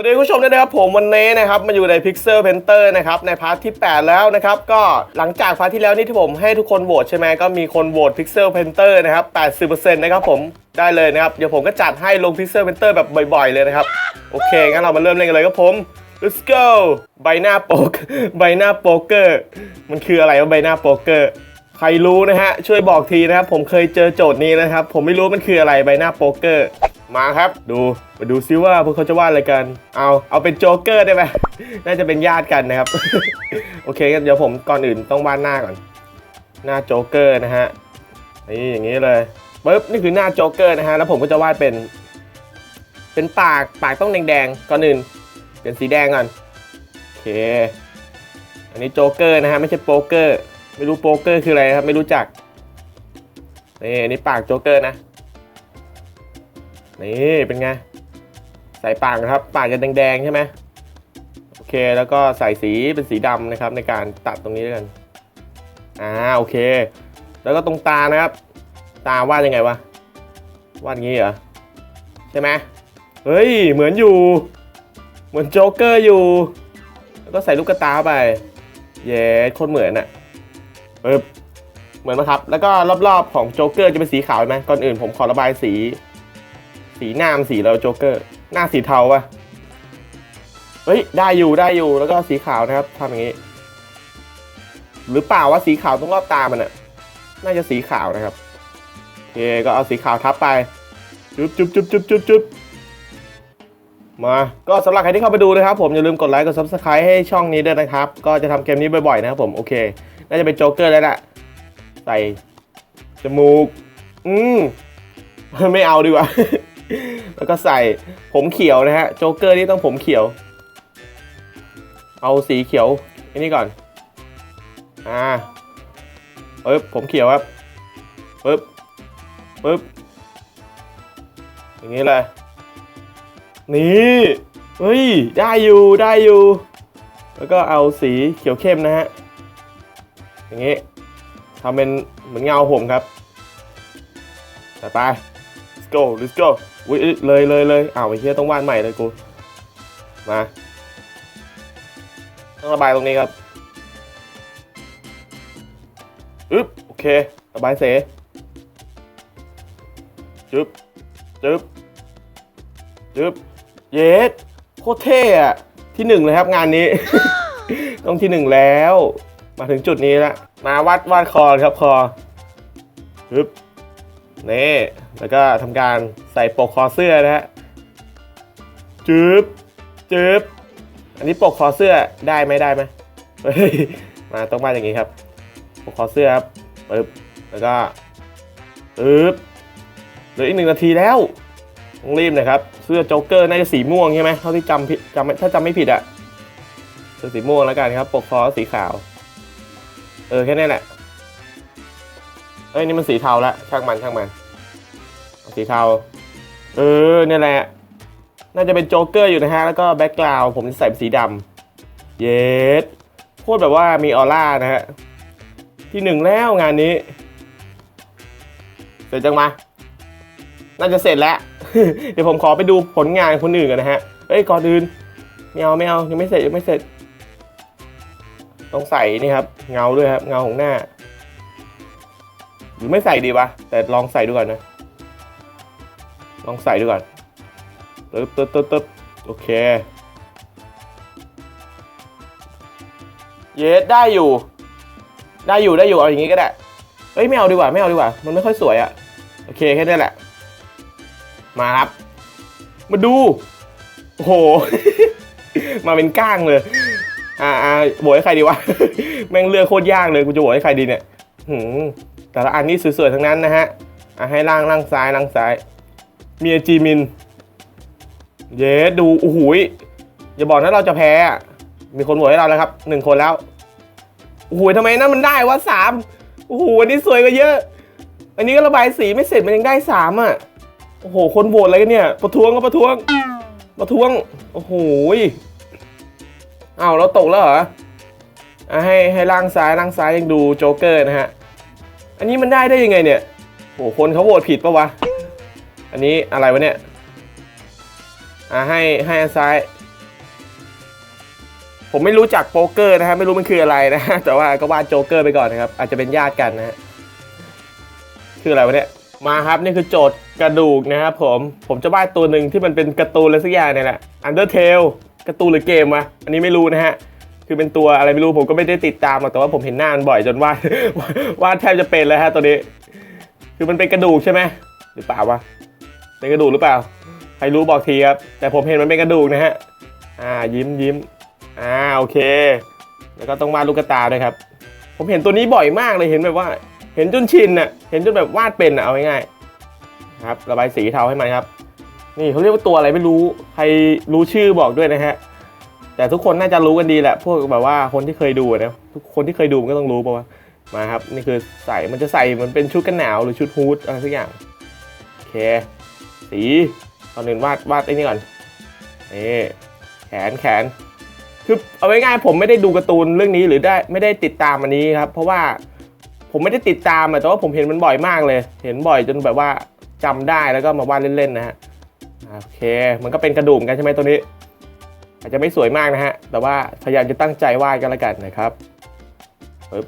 วัสดีคุณผู้ชมด้วยนะครับผมวันนี้นะครับมาอยู่ใน Pixel Painter นะครับในพาร์ทที่ 8 แล้วนะครับก็หลังจากพาร์ทที่แล้วนี่ที่ผมให้ทุกคนโหวตใช่ไหมก็มีคนโหวต Pixel Painter นะครับ 80%นะครับผมได้เลยนะครับ เดี๋ยวผมก็จัดให้ลง Pixel Painter แบบบ่อยๆเลยนะครับ โอเค งั้นเรามาเริ่มเล่นกันเลยครับผม let's go ใบหน้าโป๊กใบหน้าโป๊กเกอร์ มันคืออะไรว่าใบหน้าโป๊กเกอร์ใครรู้นะฮะช่วยบอกทีนะครับผมเคยเจอโจทย์นี้นะครับผมไม่รู้มันคืออะไรใบหน้าโป๊กเกอร์ มาครับดูมาดูซิว่าพวกเขาจะวาดอะไรกัน เอาเอาเป็นโจ๊กเกอร์ได้ไหมน่าจะเป็นญาติกันนะครับ โอเคงั้นเดี๋ยวผมก่อนอื่นต้องวาดหน้าก่อน หน้าโจ๊กเกอร์นะฮะนี่อย่างนี้เลยปึ๊บนี่คือหน้าโจ๊กเกอร์นะฮะแล้วผมก็จะวาดเป็น เป็นปากปากต้องแดงๆก่อนอื่นเป็นสีแดงก่อนโอเค อันนี้โจ๊กเกอร์นะฮะไม่ใช่โป๊กเกอร์ ไม่รู้โป๊กเกอร์คืออะไรครับไม่รู้จักนี่อันนี้ปากโจ๊กเกอร์นะ นี่เป็นไง ใส่ปากนะครับ ปากจะแดงๆใช่ไหมโอเค แล้วก็ใส่สีเป็นสีดำนะครับ ในการตัดตรงนี้ด้วยกัน อ่า โอเค แล้วก็ตรงตานะครับ ตาวาดยังไงวะ วาดงี้เหรอ ใช่ไหมเฮ้ย เหมือนอยู่ เหมือนโจ๊กเกอร์อยู่ แล้วก็ใส่ลูกกระตาไป เย้โคตรเหมือนอะปึ๊บเหมือนไหมครับ แล้วก็รอบๆของโจ๊กเกอร์จะเป็นสีขาวใช่ไหมก่อนอื่นผมขอระบายสี สีหน้ามสีแล้วโจ๊กเกอร์ หน้าสีเทาปะเฮ้ย ได้อยู่ได้อยู่แล้วก็สีขาวนะครับทำอย่างนี้ หรือเปล่าว่าสีขาวตรงรอบตามันอะน่าจะสีขาวนะครับโอเคก็เอาสีขาวทับไป จุ๊บจุ๊บจุ๊บจุ๊บจุ๊บจุ๊บมาก็สำหรับใครที่เข้าไปดูนะครับผม อย่าลืมกดไลค์กด subscribe ให้ช่องนี้ด้วยนะครับ ก็จะทำเกมนี้บ่อยๆนะครับผม โอเค น่าจะเป็นโจ๊กเกอร์แล้วแหละใส่จมูก อืมไม่เอาดีกว่า แล้วก็ใส่ผมเขียวนะฮะ โจ๊กเกอร์นี่ต้องผมเขียว เอาสีเขียวอันนี้ก่อน อ่าปึ๊บผมเขียวครับปึ๊บปึ๊บ อย่างนี้เลย นี่เฮ้ย ได้อยู่ได้อยู่ แล้วก็เอาสีเขียวเข้มนะฮะ อย่างนี้ทำเป็นเหมือนเงาผมครับต่อไป go let's go อุ้ยเอ้ยเลยเลยเลยอ้าวไอ้เหี้ยต้องวาดใหม่เลยกู มา ต้องระบายตรงนี้ครับอึ๊บโอเค ระบายเสจึ๊บจึ๊บจึ๊บเยสโคตรเท่อะที่หนึ่งเลยครับงานนี้ ต้องที่หนึ่งแล้ว มาถึงจุดนี้แล้วมาวัดวาดคอครับคอปึ๊บ นี่แล้วก็ทำการใส่ปกคอเสื้อนะฮะจึ๊บจึ๊บอันนี้ปกคอเสื้อได้ไหมได้ไหมมาต้องมาอย่างนี้ครับ ปกคอเสื้อครับปึ๊บแล้วก็ปึ๊บเหลืออีกหนึ่งนาทีแล้วต้องรีบนะครับ เสื้อโจ๊กเกอร์น่าจะสีม่วงใช่ไหมเท่าที่จำผิดจำถ้าจำไม่ผิดอะเสื้อสีม่วงแล้วกันครับ ปกคอสีขาว เออแค่นี้แหละ เอ้ยนี่มันสีเทาละช่างมันช่างมันสีเทาเออเนี่ยแหละ น่าจะเป็นโจ๊กเกอร์อยู่นะฮะ แล้วก็แบ็กกราวด์ผมใส่เป็นสีดำเยสโคตรแบบว่ามีออร่านะฮะ ที่หนึ่งแล้วงานนี้ เสร็จจังมา น่าจะเสร็จแล้ว เดี๋ยวผมขอไปดูผลงานคนอื่นกันนะฮะเอ้ยก่อนอื่นไม่เอาไม่เอายังไม่เสร็จยังไม่เสร็จ ต้องใส่นี่ครับ เงาด้วยครับ เงาของหน้า หรือไม่ใส่ดีวะแต่ลองใส่ดูก่อนนะ ลองใส่ดูก่อนตึ๊บตึ๊บตึ๊บตึ๊บโอเค เยสได้อยู่ ได้อยู่ได้อยู่เอาอย่างงี้ก็ได้เอ้ยไม่เอาดีกว่าไม่เอาดีกว่า มันไม่ค่อยสวยอะโอเคแค่นี้แหละ มาครับ มาดูโอ้โห มาเป็นก้างเลยอ่าอ่าโหวตให้ใครดีวะ แม่งเลือกโคตรยากเลย กูจะโหวตให้ใครดีเนี่ยหืม แต่ละอันนี่สวยๆทั้งนั้นนะฮะอะให้ล่างล่างซ้ายล่างซ้ายเมียจีมิน เย้ดูโอ้โหยอย่าบอกนะเราจะแพ้อะมีคนโหวตให้เราแล้วครับหนึ่งคนแล้วโอ้โหทำไมนั่นมันได้วะสามโอ้โหอันนี้สวยกว่าเยอะ อันนี้ก็ระบายสีไม่เสร็จมันยังได้สามอะโอ้โห คนโหวตอะไรกันเนี่ย ประท้วงก็ประท้วง ประท้วง โอ้โหยอ้าวเราตกแล้วเหรออะให้ให้ล่างซ้ายล่างซ้ายยังดูโจ๊กเกอร์นะฮะ อันนี้มันได้ได้ยังไงเนี่ยโหคนเขาโหวตผิดปะวะ อันนี้อะไรวะเนี่ย อ่าให้ให้อันซ้าย ผมไม่รู้จักโป๊กเกอร์นะฮะไม่รู้มันคืออะไรนะฮะแต่ว่าก็วาดโจ๊กเกอร์ไปก่อนนะครับ อาจจะเป็นญาติกันนะฮะคืออะไรวะเนี่ยมาครับนี่คือโจทย์กระดูกนะครับผมผมจะวาดตัวหนึ่งที่มันเป็นการ์ตูนอะไรสักอย่างเนี่ยแหละ Undertale การ์ตูนหรือเกมวะอันนี้ไม่รู้นะฮะ คือเป็นตัวอะไรไม่รู้ผมก็ไม่ได้ติดตามหรอกแต่ว่าผมเห็นหน้ามันบ่อยจนวาดวาดแทบจะเป็นเลยฮะตัวนี้ คือมันเป็นกระดูกใช่ไหมหรือเปล่าวะเป็นกระดูกหรือเปล่า ใครรู้บอกทีครับ แต่ผมเห็นมันเป็นกระดูกนะฮะ อ่ายิ้มยิ้มอ่าโอเค แล้วก็ต้องวาดลูกตาด้วยครับ ผมเห็นตัวนี้บ่อยมากเลยเห็นแบบว่า เห็นจนชินน่ะ เห็นจนแบบวาดเป็นอะเอาง่ายๆครับ ระบายสีเทาให้มันครับ นี่เขาเรียกว่าตัวอะไรไม่รู้ ใครรู้ชื่อบอกด้วยนะฮะ แต่ทุกคนน่าจะรู้กันดีแหละ พวกแบบว่าคนที่เคยดูนะทุกคนที่เคยดูมันก็ต้องรู้ป่าวมาครับ นี่คือใส่มันจะใส่มันเป็นชุดกันหนาวหรือชุดฮูดอะไรสักอย่าง โอเค สีตอนอื่นวาดวาดไอ้นี่ก่อนนี่แขนแขนคือเอาไว้ง่ายผมไม่ได้ดูการ์ตูนเรื่องนี้หรือได้ไม่ได้ติดตามอันนี้ครับ เพราะว่าผมไม่ได้ติดตามแต่ว่าผมเห็นมันบ่อยมากเลย เห็นบ่อยจนแบบว่าจำได้แล้วก็มาวาดเล่นๆนะฮะโอเค มันก็เป็นกระดูกกันใช่ไหมตัวนี้ อาจจะไม่สวยมากนะฮะ แต่ว่าพยายามจะตั้งใจวาดกันแล้วกันนะครับปึ๊บ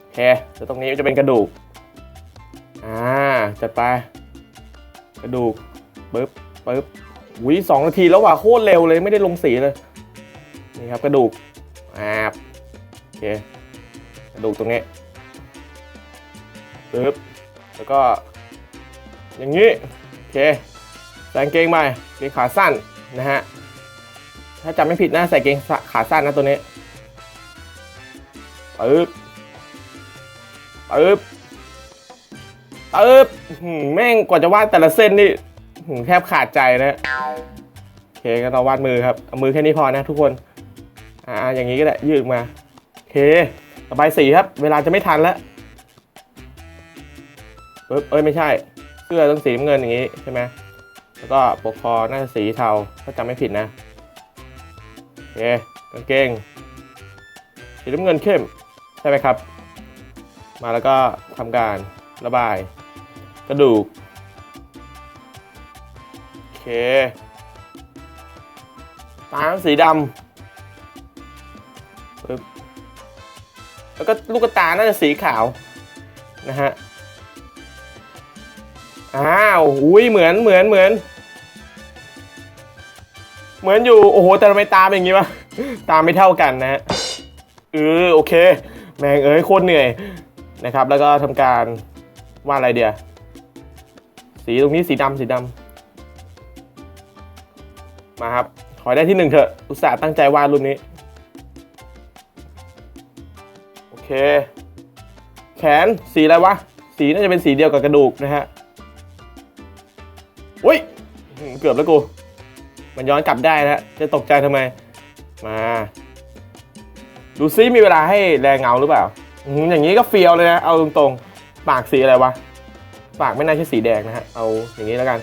โอเคแล้วตรงนี้จะเป็นกระดูก อ่าจัดไป กระดูกปึ๊บปึ๊บวิสองนาทีแล้วว่ะโคตรเร็วเลยไม่ได้ลงสีเลย นี่ครับกระดูกอ่าโอเค กระดูกตรงนี้ปึ๊บแล้วก็ อย่างนี้ โอเคใส่งเกงไปเกงขาสั้นนะฮะ ถ้าจำไม่ผิดนะใส่เกงขาสั้นนะตัวนี้ปึ๊บปึ๊บปึ๊บอื้อหือแม่งกว่าจะวาดแต่ละเส้นนี่แทบขาดใจนะโอเคก็เราวาดมือครับมือแค่นี้พอนะทุกคน อ่าอย่างนี้ก็ได้ยืดมาโอเคระบายสีครับ เวลาจะไม่ทันแล้วปึ๊บเอ้ยไม่ใช่เสื้อต้องสีเงินอย่างนี้ใช่ไหมแล้วก็ปกคอน่าจะสีเทาถ้าจำไม่ผิดนะ เคกางเกงสีน้ำเงินเข้มใช่ไหมครับ มาแล้วก็ทำการระบาย กระดูกโอเคตาสีดำแล้วก็ลูกตาน่าจะสีขาวนะฮะอ้าวอุ้ยเหมือนเหมือนเหมือน เหมือนอยู่ โอ้โห แต่ทำไมตามเอย่างงี้วะ ตามไม่เท่ากันนะเออโอเค แม่งเอ้ยโคตรเหนื่อยนะครับ แล้วก็ทำการวาดอะไรเดียวสีตรงนี้สีดำสีดำมาครับ ขอได้ที่หนึ่งเถอะ อุตส่าห์ตั้งใจวาดรูปนี้ โอเค แขนสีอะไรวะ สีน่าจะเป็นสีเดียวกับกระดูกนะฮะอุ้ย เกือบแล้วกู มันย้อนกลับได้นะจะตกใจทำไม มาดูซิมีเวลาให้แรงเงาหรือเปล่า อย่างนี้ก็เฟียวเลยนะ เอาตรงๆ ปากสีอะไรวะ ปากไม่น่าใช่สีแดงนะฮะ เอาอย่างนี้แล้วกัน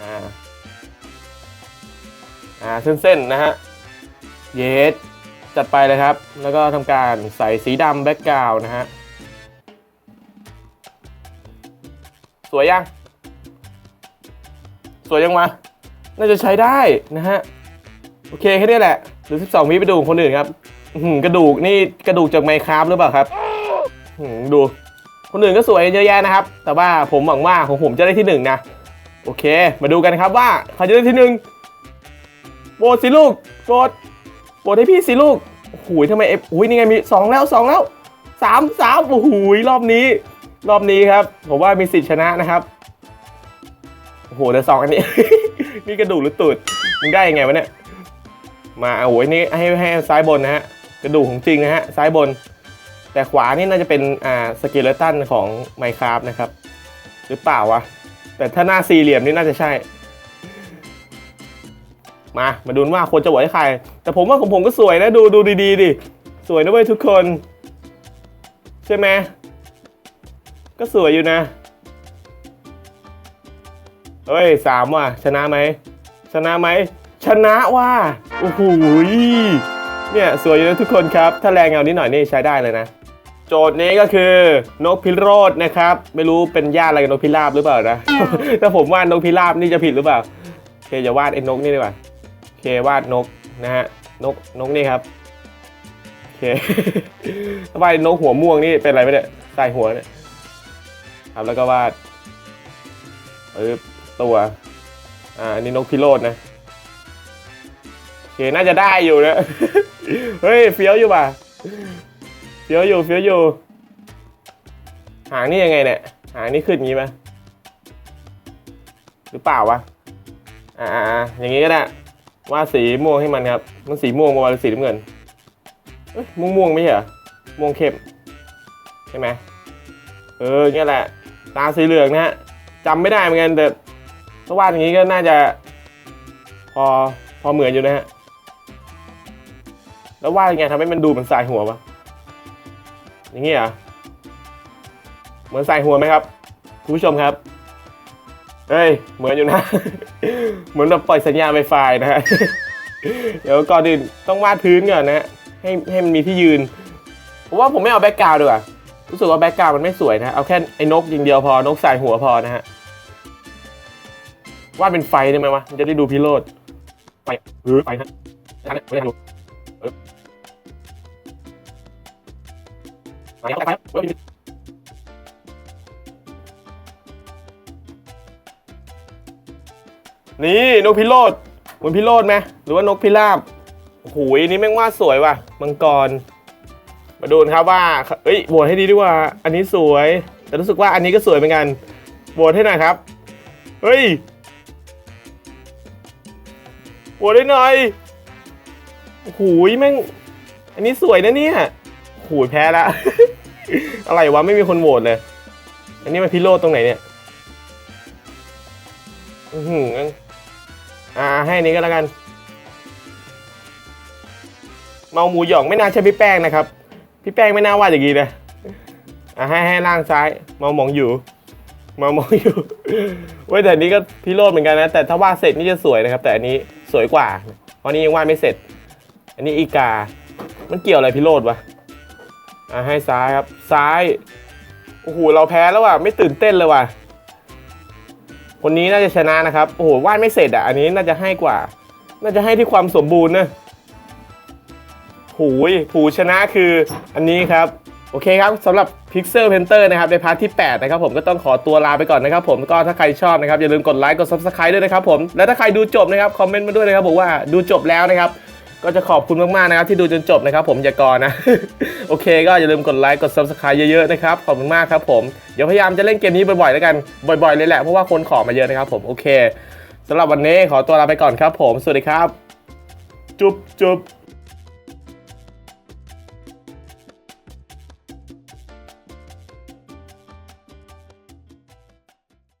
อ่า อ่า เส้นๆ นะฮะ เยสจัดไปเลยครับ แล้วก็ทำการใส่สีดำแบ็กกราวนะฮะ สวยยัง สวยยังวะน่าจะใช้ได้นะฮะ โอเคแค่นี้แหละ หรือ 12 วิไปดูคนอื่นครับกระดูกนี่กระดูกจากไมค์คราฟหรือเปล่าครับดู คนอื่นก็สวยเยอะแยะนะครับ แต่ว่าผมหวังว่าของผมจะได้ที่หนึ่งนะ โอเค มาดูกันครับว่าใครจะได้ที่หนึ่งโบดสิลูกโบดโปรดให้พี่สิลูกโอ้โหทำไมเอฟอุ้ยนี่ไงมีสองแล้วสองแล้วสามสามโอ้โหรอบนี้ รอบนี้ครับ ผมว่ามีสิทธิ์ชนะนะครับ โหแต่สองอันนี้ นี่กระดูกหรือตูดมึงได้ยังไงวะเนี่ย มาโอ้โหนี่ให้ให้ซ้ายบนนะฮะ กระดูกของจริงนะฮะ ซ้ายบน แต่ขวานี่น่าจะเป็นอ่าสกิเลตันของไมค r a f t นะครับ หรือเปล่าวะ แต่ถ้าหน้าสี่เหลี่ยมนี่น่าจะใช่ มา มาดูว่าคนจะโหวตให้ใคร แต่ผมว่าของผมก็สวยนะ ดูดูดีๆดิ สวยนะเว้ยทุกคน ใช่ไหมก็สวยอยู่นะ เฮ้ยสามว่ะ ชนะไหม ชนะไหม ชนะว่ะโอ้โหเนี่ยสวยอยู่นะทุกคนครับ ถ้าแรงเงานิดหน่อยนี่ใช้ได้เลยนะ โจทย์นี้ก็คือนกพิโรธนะครับ ไม่รู้เป็นญาติอะไรกับนกพิราบหรือเปล่านะ ถ้าผมวาดนกพิราบนี่จะผิดหรือเปล่าโอเคอย่าวาดไอ้นกนี่ดีกว่าโอเควาดนกนะฮะ นกนกนี่ครับโอเคถ้าวาดนกหัวม่วงนี่เป็นอะไรไมเนี่ยใส่หัวเนี่ยครับแล้วก็วาดปึ๊บ ตัว อ่าอันนี้นกพิโรธนะโอเคน่าจะได้อยู่นะ เฮ้ยเฟี้ยวอยู่ป่ะเฟี้ยวอยู่เฟี้ยวอยู่ หางนี่ยังไงเนี่ยหางนี่ขึ้นอย่างงี้ไหมหรือเปล่าวะอ่าออย่างงี้ก็ได้วาดสีม่วงให้มันครับ มันสีม่วงประมาณสีน้ำเงินเอ้ยม่วงม่วงไม่ใช่เหรอม่วงเข้มใช่ไหมเออเนี่ยแหละ ตาสีเหลืองนะฮะจำไม่ได้เหมือนกันแต่ ถ้าวาดอย่างนี้ก็น่าจะ พอพอเหมือนอยู่นะฮะ แล้ววาดยังไงทำให้มันดูเหมือนสายหัววะอย่างนี้เหรอเหมือนสายหัวไหมครับคุณผู้ชมครับเฮ้ย เหมือนอยู่นะ เหมือนแบบปล่อยสัญญาณไวไฟนะฮะ เดี๋ยวก่อนอื่นต้องวาดพื้นก่อนนะฮะให้ให้มันมีที่ยืนผมว่าผมไม่เอาแบ็กกราวด์ดีกว่า รู้สึกว่าแบ็กกราวด์มันไม่สวยนะ เอาแค่ไอ้นกอย่างเดียวพอ นกสายหัวพอนะฮะ วาดเป็นไฟได้ไหมวะมันจะได้ดูพิโรธไฟเออไฟฮะทันไหมไม่ทันดูไปครับไปครับเฮ้ยนี่นกพิโรธเหมือนพิโรธไหมหรือว่านกพิราบหอันนี้แม่งวาดสวยว่ะมังกร มาดูนะครับว่าเอ้ยโหวตให้ดีดีกว่า อันนี้สวย แต่รู้สึกว่าอันนี้ก็สวยเหมือนกันโหวตให้หน่อยครับ เฮ้ย หวตให้หน่อยโอ้โหแม่ง อันนี้สวยนะเนี่ยโอ้โหแพ้ละ อะไรวะไม่มีคนโหวตเลย อันนี้มันพิโรธตรงไหนเนี่ยอือหืออ่าให้นี้ก็แล้วกัน เมาหมูหยองไม่น่าใช่พี่แป้งนะครับ พี่แป้งไม่น่าวาดอย่างนี้นะอ่าให้ให้ล่างซ้าย เมาหมองอยู่เมาหมองอยู่ เว้ยแต่นนี้ก็พิโรธเหมือนกันนะ แต่ถ้าวาดเสร็จนี่จะสวยนะครับ แต่อันนี้ สวยกว่า เพราะนี้ยังวาดไม่เสร็จ อันนี้อีกา มันเกี่ยวอะไรพิโรธวะอะให้ซ้ายครับ ซ้าย โอ้โห เราแพ้แล้วว่ะ ไม่ตื่นเต้นเลยว่ะ คนนี้น่าจะชนะนะครับ โอ้โห วาดไม่เสร็จอะ อันนี้น่าจะให้กว่า น่าจะให้ที่ความสมบูรณ์นะผูยผูชนะคืออันนี้ครับ โอเคครับสำหรับ Pixel Painter นะครับในพาร์ทที่ 8 นะครับผมก็ต้องขอตัวลาไปก่อนนะครับผมก็ถ้าใครชอบนะครับอย่าลืมกดไลค์กด Subscribe ด้วยนะครับผมและถ้าใครดูจบนะครับคอมเมนต์มาด้วยนะครับบอกว่าดูจบแล้วนะครับก็จะขอบคุณมากๆนะครับที่ดูจนจบนะครับผมอย่ากอนะ โอเคก็อย่าลืมกดไลค์กด Subscribe เยอะๆนะครับขอบคุณมากครับผมเดี๋ยวพยายามจะเล่นเกมนี้บ่อยๆแล้วกันบ่อยๆเลยแหละเพราะว่าคนขอมาเยอะนะครับผมโอเคสำหรับวันนี้ขอตัวลาไปก่อนครับผมสวัสดีครับ จุ๊บจุ๊บ